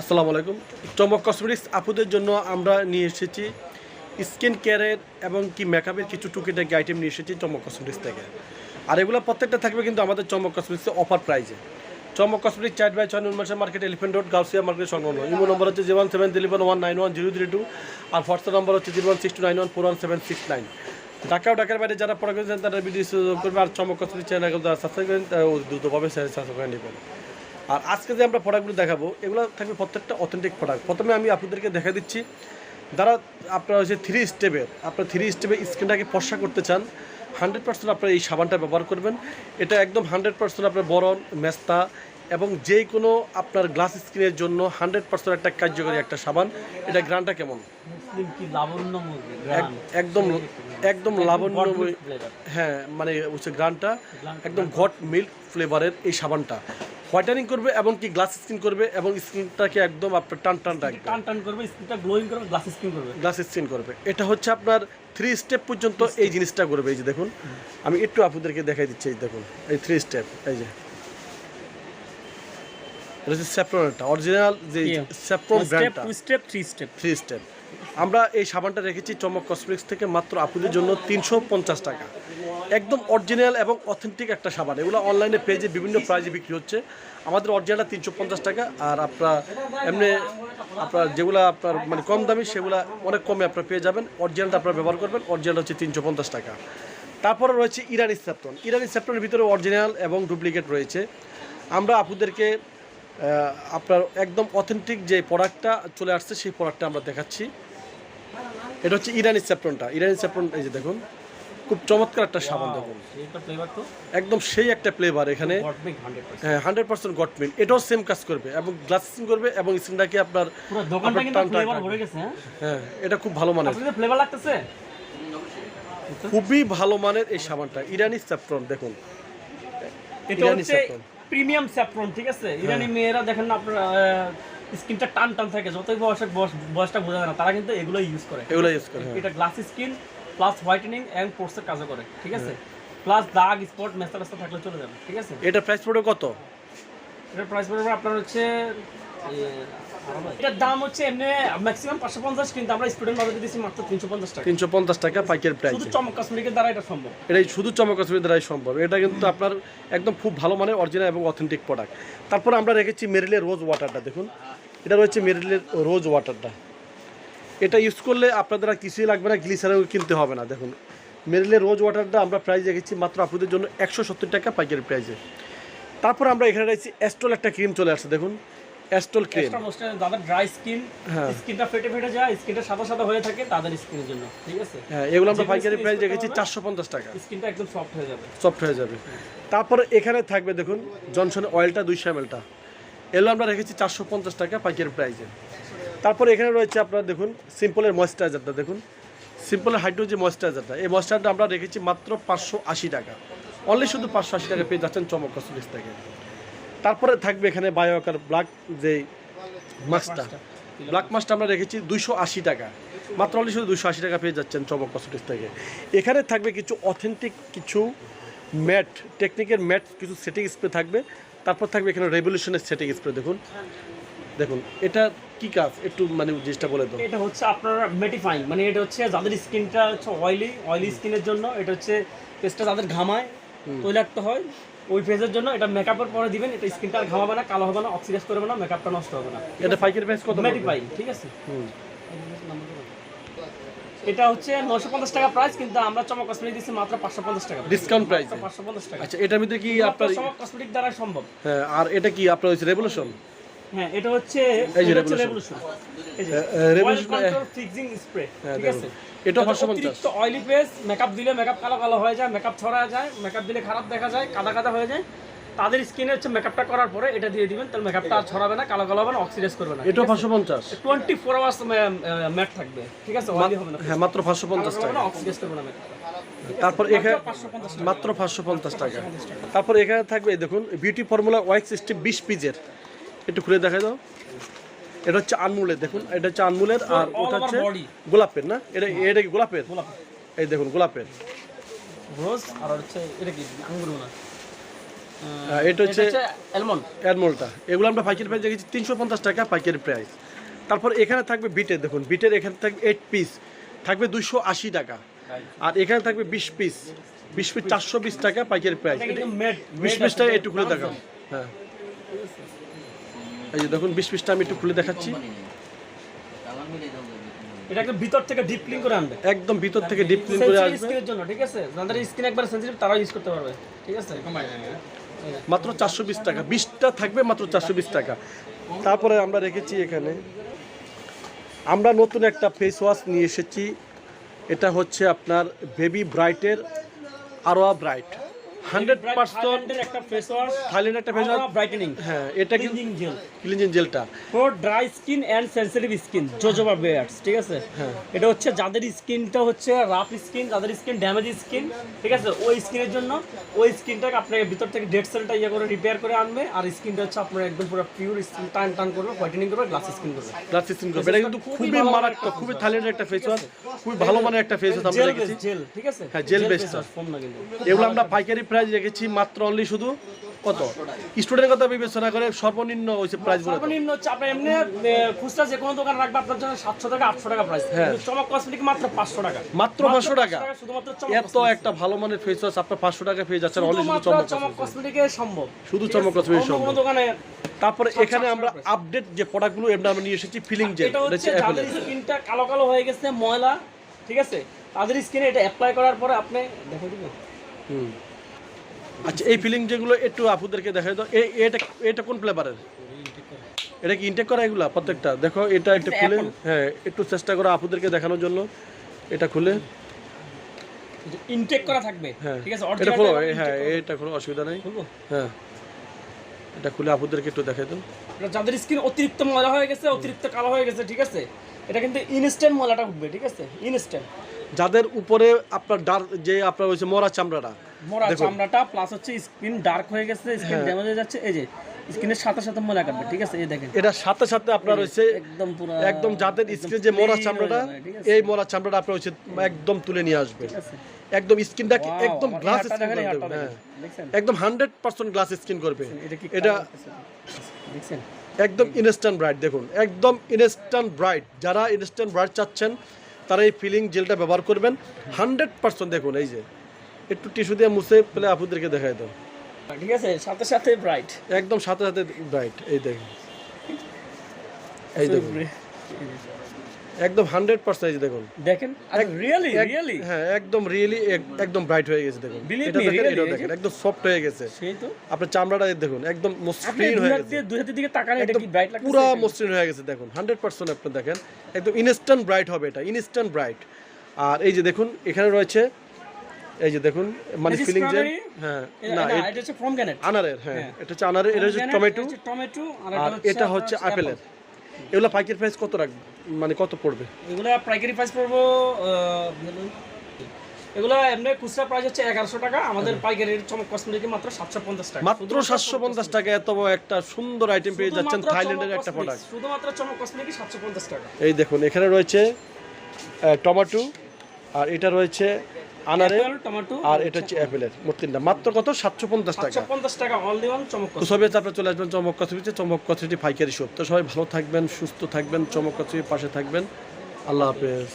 আসসালামু আলাইকুম। চমক কসমেটিক্স আপুদের জন্য আমরা নিয়ে এসেছি স্কিন কেয়ারের এবং কি মেকআপের কিছু টুকিটাকি আইটেম নিয়ে এসেছি চমক কসমেটিক্স থেকে। আর এগুলো প্রত্যেকটা থাকবে কিন্তু আমাদের চমক কসমেটিক্সে অফার প্রাইজে চমক কসমেটিক্স চার বাই ছয় উন্মাসা market elephant road Gausia market সংলগ্ন। ইমো নম্বর হচ্ছে zero one seven three one nine one zero three two আর হোয়াটসঅ্যাপ নম্বর হচ্ছে zero one six two nine one four one seven six nine Dhaka ও ঢাকার বাইরে যারা পড়া করেছেন তারা video করবে আর চমক কসমেটিক্স চ্যানেল সাবস্ক্রাইব করেন দ্রুতভাবে সাবস্ক্রাইব করে নেবেন। আর আজকে যে আমরা প্রোডাক্টগুলো দেখাবো এগুলো থাকবে প্রত্যেকটা অথেন্টিক প্রোডাক্ট প্রথমে আমি আপনাদেরকে দেখা দিচ্ছি যারা আপনারা হচ্ছে থ্রি স্টেপের আপনার থ্রি স্টেপে স্কিনটাকে ফর্সা করতে চান হান্ড্রেড পার্সেন্ট আপনারা এই সাবানটা ব্যবহার করবেন। এটা একদম হান্ড্রেড পার্সেন্ট আপনার বরণ মেস্তা এবং যে কোনো আপনার গ্লাস স্কিনের জন্য হান্ড্রেড পার্সেন্ট একটা কার্যকরী একটা সাবান। এটা গ্রানটা কেমন? একদম একদম লাবণ্যময় flavor। হ্যাঁ মানে হচ্ছে গ্রানটা একদম ঘট মিল্ক ফ্লেভারের এই সাবানটা। হোয়াইটানিং করবে এবং কি গ্লাস স্কিন করবে এবং স্কিনটাকে একদম আপনার টান টান রাখবে। টান টান করবে স্কিনটা গ্লোয়িং করবে গ্লাস স্কিন করবে। গ্লাস স্কিন করবে। এটা হচ্ছে আপনার থ্রি স্টেপ পর্যন্ত এই জিনিসটা করবে এই যে দেখুন। আমি একটু আপনাদেরকে দেখাই দিচ্ছি এই দেখুন এই থ্রি স্টেপ এই যে। এটা হচ্ছে স্যাপ্রনটা অরিজিনাল যে স্যাপ্রন step ব্র্যান্ডটা two step three step three step আমরা এই সাবানটা রেখেছি চমক কসমেটিক্স থেকে মাত্র আপুদের জন্য তিনশো পঞ্চাশ টাকা। একদম অরিজিনাল এবং অথেন্টিক একটা সাবান। এগুলো অনলাইনে পেজে বিভিন্ন প্রাইজে বিক্রি হচ্ছে। আমাদের অরিজিনালটা তিনশো পঞ্চাশ টাকা আর আপনার এমনি আপনার যেগুলো আপনার মানে কম দামি সেগুলো অনেক কমে আপনারা পেয়ে যাবেন। অরিজিনালটা আপনারা ব্যবহার করবেন। অরিজিনাল হচ্ছে তিনশো পঞ্চাশ টাকা। তারপরে রয়েছে ইরানি স্যাপ্টন ইরানি স্যাপ্টনের ভিতরে অরিজিনাল এবং ডুপ্লিকেট রয়েছে। আমরা আপুদেরকে আপনার একদম অথেন্টিক যে প্রোডাক্টটা চলে আসছে, সেই প্রোডাক্টটা আমরা দেখাচ্ছি। এটা হচ্ছে ইরানি স্যাপ্টনটা ইরানি স্যাপ্টন এই যে দেখুন খুব চমৎকার একটা সাবান দেখুন। একদম সেই একটা ফ্লেভার এখানে। হ্যাঁ হান্ড্রেড পার্সেন্ট গটমিন এটাও সেম কাজ করবে এবং গ্লাসিং করবে এবং স্কিনটাকে আপনার হ্যাঁ? হ্যাঁ এটা খুব ভালো ফ্লেভার লাগতেছে? খুবই ভালো মানের এই সাবানটা। ইরানি স্যাপ্টন দেখুন। ইরানি হচ্ছে স্যাফরন। প্রিমিয়াম স্যাফরন ঠিক আছে? হ্যাঁ। ইরানি মেয়েরা দেখেন না আপনার স্কিনটা টান টান থাকে যতই বয়সে বয়স- বয়সটা বোঝা যায় না। তারা কিন্তু এগুলো ইউজ করে। এগুলো ইউজ করে হ্যাঁ। এটা glass skin plus whitening and পোর্সের কাজও করে ঠিক আছে? প্লাস দাগ স্পট মেস্তা মেস্তা থাকলে চলে যাবে ঠিক আছে? এটা প্রাইস পড়বে কত? এটা প্রাইস পড়বে আপনার হচ্ছে এটার দাম হচ্ছে এমনি ম্যাক্সিমাম পাঁচশো পঞ্চাশ কিন্তু আমরা স্টুডেন্ট বাজারে দিচ্ছি মাত্র তিনশো পঞ্চাশ টাকা। তিনশো পঞ্চাশ টাকা পাইকারি প্রাইস শুধু চমক কসমেটিকের দ্বারা এটা সম্ভব। এটাই শুধু চমক আসবে দ্বারাই সম্ভব। এটা কিন্তু আপনার একদম খুব ভালো মানের অরিজিনাল এবং অথেন্টিক প্রোডাক্ট তারপর আমরা রেখেছি মেরিলের রোজ ওয়াটারটা দেখুন। এটা রয়েছে মেরিলের রোজ ওয়াটারটা এটা ইউজ করলে আপনাদের আর কিছুই লাগবে না গ্লিসারও কিনতে হবে না দেখুন। মেরিলের রোজ ওয়াটারটা আমরা প্রাইস রেখেছি মাত্র আপনাদের জন্য একশো সত্তর টাকা পাইকারি প্রাইসে তারপর আমরা এখানে রয়েছি অ্যাস্ট্রল একটা ক্রিম চলে আসছে দেখুন। অ্যাস্ট্রল ক্রিম যাদের ড্রাই স্কিন। স্কিনটা ফেটে ফেটে যায় স্কিনটা সাদা সাদা হয়ে থাকে তাদের স্কিনের জন্য ঠিক আছে? হ্যাঁ এগুলো আমরা পাইকারি প্রাইস রেখেছি। চারশো পঞ্চাশ টাকা। স্কিনটা একদম সফট হয়ে যাবে। সফট হয়ে যাবে। তারপরে এখানে থাকবে দেখুন জনসনের অয়েলটা দুইশো এমএলটা এগুলো আমরা রেখেছি চারশো পঞ্চাশ টাকা পাইকারি প্রাইসে তারপরে এখানে রয়েছে আপনার দেখুন সিম্পলের ময়েশ্চারাইজারটা দেখুন। সিম্পলের হাইড্রো যে ময়েশ্চারাইজারটা এই ময়েশ্চারটা আমরা রেখেছি মাত্র পাঁচশো আশি টাকা। অনলি শুধু পাঁচশো আশি টাকা পেয়ে যাচ্ছেন চমক কসমেটিক্স থেকে তারপরে থাকবে এখানে বায়োকার ব্ল্যাক যে মাস্কটা ব্ল্যাক মাস্কটা আমরা রেখেছি দুইশো আশি টাকা। মাত্র অনলি শুধু দুইশো আশি টাকা পেয়ে যাচ্ছেন চমক কসমেটিক্স থেকে। এখানে থাকবে কিছু অথেন্টিক কিছু ম্যাট টেকনিকের ম্যাট কিছু সেটিং স্প্রে থাকবে। তারপর থাকবে এখানে রেভলিউশনের সেটিং স্প্রে দেখুন। দেখুন এটা কি কাজ? একটু মানে জিনিসটা বলে দাও। এটা হচ্ছে আপনার মেটিফাইং মানে এটা হচ্ছে যাদের স্কিনটা হচ্ছে অয়েলি অয়েলি স্কিনের জন্য এটা হচ্ছে পেস্টটা যাদের ঘামায় তৈলাক্ত হয় ওই ফেজের জন্য এটা মেকআপের পরে দিবেন এটা স্কিনটা আর ঘামাবে না কালো হবে না অক্সিডাইজ করবে না মেকআপটা নষ্ট হবে না। এটা পাইকারি প্রাইস কত? মেটিফাইং ঠিক আছে? হুম। এটা হচ্ছে নশো পঞ্চাশ টাকা প্রাইস কিন্তু আমরা চমক কসমেটিক দিচ্ছি মাত্র পাঁচশো পঞ্চাশ টাকা ডিসকাউন্ট প্রাইস পাঁচশো পঞ্চাশ টাকা। আচ্ছা এটার মধ্যে কি আপনার চমক কসমেটিক দ্বারা সম্ভব। হ্যাঁ আর এটা কি আপনার হচ্ছে রেভলিউশন হ্যাঁ এটা হচ্ছে এটা control fixing spray, হ্যাঁ, ঠিক আছে? এটাও যাতে 550 অয়েলি ফেস মেকআপ দিলে মেকআপ কালো কালো হয়ে যায় মেকআপ ছড়া যায় মেকআপ দিলে খারাপ দেখা যায় কাদা কাদা হয়ে যায়। তাদের স্কিনে হচ্ছে মেকআপটা করার পরে এটা দিয়ে দিবেন তাহলে মেকআপটা আর ছড়াবে না কালো কালো হবে না অক্সিডাইজ করবে না পাঁচশো পঞ্চাশ। টোয়েন্টি ফোর আওয়ার্স ম্যাট থাকবে ঠিক আছে? অয়েলি হবে না। হ্যাঁ মাত্র পাঁচশো পঞ্চাশ টাকা। অক্সিডাইজ করবে না তারপর এখানে পাঁচশো পঞ্চাশ মাত্র পাঁচশো পঞ্চাশ টাকা। তারপর এখানে থাকবে দেখুন বিউটি ফর্মুলা ওয়াইক্স সিস্টেম বিশ পিজের একটু খুলে দেখা দাও। এটা হচ্ছে আনমুলের দেখুন এটা হচ্ছে আনমুলের আর ওটা হচ্ছে গোলাপের না? এটা এটা কি গোলাপের? এই দেখুন গোলাপের। রোজ আর হচ্ছে এটা কি? আঙ্গুর না। আহ, এটা হচ্ছে অ্যালমন্ড এগুলো আমরা পাইকারি প্রাইস দেখেছি তিনশো পঞ্চাশ টাকা পাইকারি প্রাইস। তারপর এখানে থাকবে বিটের দেখুন বিটের এখানে থাকবে এইট পিস থাকবে দুশো আশি টাকা। আর এখানে থাকবে বিশ পিস বিশ পিস চারশো বিশ টাকা পাইকারি প্রাইস বিশ পিসটা একটু খুলে দেখাও। হ্যাঁ। এই যে দেখুন বিশ পিসটা আমি একটু খুলে দেখাচ্ছি। এটা একদম ভিতর থেকে ডিপ ক্লিন করে আনবে। একদম ভিতর থেকে ডিপ ক্লিন করে আসবে। স্কিনের জন্য ঠিক আছে? যাদের স্কিন একবার সেন্সিটিভ তারা ইউজ করতে পারবে ঠিক আছে? মাত্র চারশো বিশ টাকা। বিশটা থাকবে মাত্র চারশো বিশ টাকা। তারপরে আমরা রেখেছি এখানে আমরা নতুন একটা ফেস ওয়াশ নিয়ে এসেছি। এটা হচ্ছে আপনার বেবি ব্রাইটের আরোয়া ব্রাইট হান্ড্রেড পার্সেন্ট একটা ফেস ওয়াশ থাইল্যান্ড একটা ফেস ওয়াশ ব্রাইটেনিং হ্যাঁ এটা ক্লিনজিং জেল ক্লিনজিং জেলটা for dry skin and sensitive skin jojoba Beers ঠিক আছে? হ্যাঁ। এটা হচ্ছে যাদের স্কিনটা হচ্ছে রাফ স্কিন যাদের স্কিন ড্যামেজ স্কিন ঠিক আছে? ওই স্কিনের জন্য ওই স্কিনটাকে আপনাকে ভিতর থেকে ডেড সেলটা ইয়ে করে রিপেয়ার করে আনবে আর স্কিনটা হচ্ছে আপনার একদম পুরো পিওর স্কিন টান টান করবে হোয়াইটেনিং করবে গ্লাস স্কিন করবে। গ্লাস সিস্টেম করবে। এটা কিন্তু খুবই মারাত্মক খুবই থাইল্যান্ডের একটা ফেস ওয়াশ খুবই ভালো মানের একটা ফেস ওয়াশ আমরা জেল রেখেছি জেল ঠিক আছে? হ্যাঁ, based ফোম না কিন্তু। এগুলো আমরা পাইকারি প্রাইস রেখেছি মাত্র অনলি শুধু কত? স্টুডেন্টের কথা বিবেচনা করে সর্বনিম্ন হয়েছে প্রাইস সর্বনিম্ন হচ্ছে আপনার এমনি খুচরা যে কোনো দোকান রাখবে আপনার জন্য সাতশো টাকা আটশো টাকা প্রাইস হ্যাঁ। চমক কসমেটিক মাত্র পাঁচশো টাকা। মাত্র পাঁচশো টাকা। শুধুমাত্র এত একটা ভালো মানের ফেস ওয়াশ আপনার পাঁচশো টাকা পেয়ে যাচ্ছেন অনলি শুধু চমক চমক কসমেটিকে সম্ভব। শুধু চমক কোনো সম্ভব। দোকানে তারপরে এখানে আমরা আপডেট যে প্রোডাক্টগুলো এমনি আমরা নিয়ে এসেছি ফিলিং জেল এটা হচ্ছে যাদের স্কিনটা কালো কালো হয়ে গেছে ময়লা ঠিক আছে? তাদের স্কিনে এটা অ্যাপ্লাই করার পরে আপনি দেখো দিবেন। হুম। আচ্ছা এই ফিলিং যেগুলো একটু আপুদেরকে দেখাই দাও। এই এটা এটা কোন ফ্লেভারের এটা কি ইনটেক করা এগুলা প্রত্যেকটা? দেখো এটা একটু খুলে হ্যাঁ একটু চেষ্টা করো আপুদেরকে দেখানোর জন্য। এটা খুলে। ইনটেক করা থাকবে হ্যাঁ। ঠিক আছে? এটা খোলো হ্যাঁ এটা খোলো অসুবিধা নেই। খুলবো? হ্যাঁ। এটা খুলে আপুদেরকে একটু দেখাই দাও। এটা যাদের স্কিন অতিরিক্ত ময়লা হয়ে গেছে অতিরিক্ত কালো হয়ে গেছে ঠিক আছে? এটা কিন্তু ইনস্ট্যান্ট ময়লাটা উঠবে ঠিক আছে? ইনস্ট্যান্ট যাদের উপরে আপনার ডার যে আপনার হয়েছে মরা চামড়াটা মোরা চামড়াটা প্লাস হচ্ছে স্কিন ডার্ক হয়ে গেছে স্কিন হ্যাঁ। ড্যামেজ হয়ে যাচ্ছে। এই যে স্কিনের সাথে সাথে কাটবে ঠিক আছে? এই দেখেন। এটার সাথে সাথে আপনার হচ্ছে একদম পুরো একদম যাদের স্কিন যে মরা চামড়াটা হয়ে? এই মরা চামড়াটা আপনার হচ্ছে একদম তুলে নিয়ে আসবে। একদম একদম গ্লাস স্কিন করবে। হ্যাঁ। একদম হান্ড্রেড পার্সেন্ট গ্লাস স্কিন করবে। এটা এটা আছে? দেখছেন? একদম ইনস্ট্যান্ট ব্রাইট দেখুন। একদম ইনস্ট্যান্ট ব্রাইট যারা ইনস্ট্যান্ট ব্রাইট চাচ্ছেন তারা এই ফিলিং জেলটা ব্যবহার করবেন। হান্ড্রেড পার্সেন্ট দেখুন এই যে। একটু টিস্যু দিয়ে মুছে পেলে আপুদেরকে দেখাই দাও। ঠিক আছে সাথে সাথে ব্রাইট একদম সাথে সাথে ব্রাইট এই দেখুন। এই দেখুন। একদম হান্ড্রেড পার্সেন্ট দেখুন। দেখেন রিয়েলি রিয়েলি হ্যাঁ একদম রিয়েলি একদম ব্রাইট হয়ে গেছে দেখুন। এটা দেখেন এটা দেখেন একদম সফট হয়ে গেছে। সেই তো। আপনার চামড়াটা দেখুন একদম মসৃণ হয়ে গেছে। দুই হাতের দিকে তাকান এটা কি ব্রাইট লাগছে পুরা মসৃণ হয়ে গেছে দেখুন হান্ড্রেড পার্সেন্ট আপনি দেখেন। একদম ইনস্ট্যান্ট ব্রাইট হবে এটা ইনস্ট্যান্ট ব্রাইট আর এই যে দেখুন এখানে রয়েছে এই যে দেখুন মানে ফিলিং strawberry? হ্যাঁ না এটা হচ্ছে ফ্রম গ্যানেট আনারের হ্যাঁ। এটা হচ্ছে আনারের এটা হচ্ছে টমেটো। টমেটো আর এটা হচ্ছে আপেলের এগুলো পাইকারি প্রাইস কত রাখবে মানে কত পড়বে? এগুলো পাইকারি প্রাইস পড়ব এগুলো এমনি খুচরা প্রাইস হচ্ছে এগারোশো টাকা আমাদের পাইকারির চমক কসমেটিক মাত্র সাতশো পঞ্চাশ টাকা। মাত্র সাতশো পঞ্চাশ টাকা এত একটা সুন্দর আইটেম পেয়ে যাচ্ছেন থাইল্যান্ডের একটা প্রোডাক্ট শুধুমাত্র চমক কসমেটিক সাতশো পঞ্চাশ টাকা। এই দেখুন এখানে রয়েছে টমেটো আর এটা রয়েছে আনারের আর এটা হচ্ছে অ্যাপেলের মোট তিনটা। মাত্র কত? সাতশো পঞ্চাশ টাকা। সাতশো পঞ্চাশ টাকা অনলি ওয়ান চমক তো সবাই চলে আসবেন চমক চমক ফাইকারি শপ তো সবাই ভালো থাকবেন সুস্থ থাকবেন চমক কচুরির পাশে থাকবেন। আল্লাহ হাফেজ।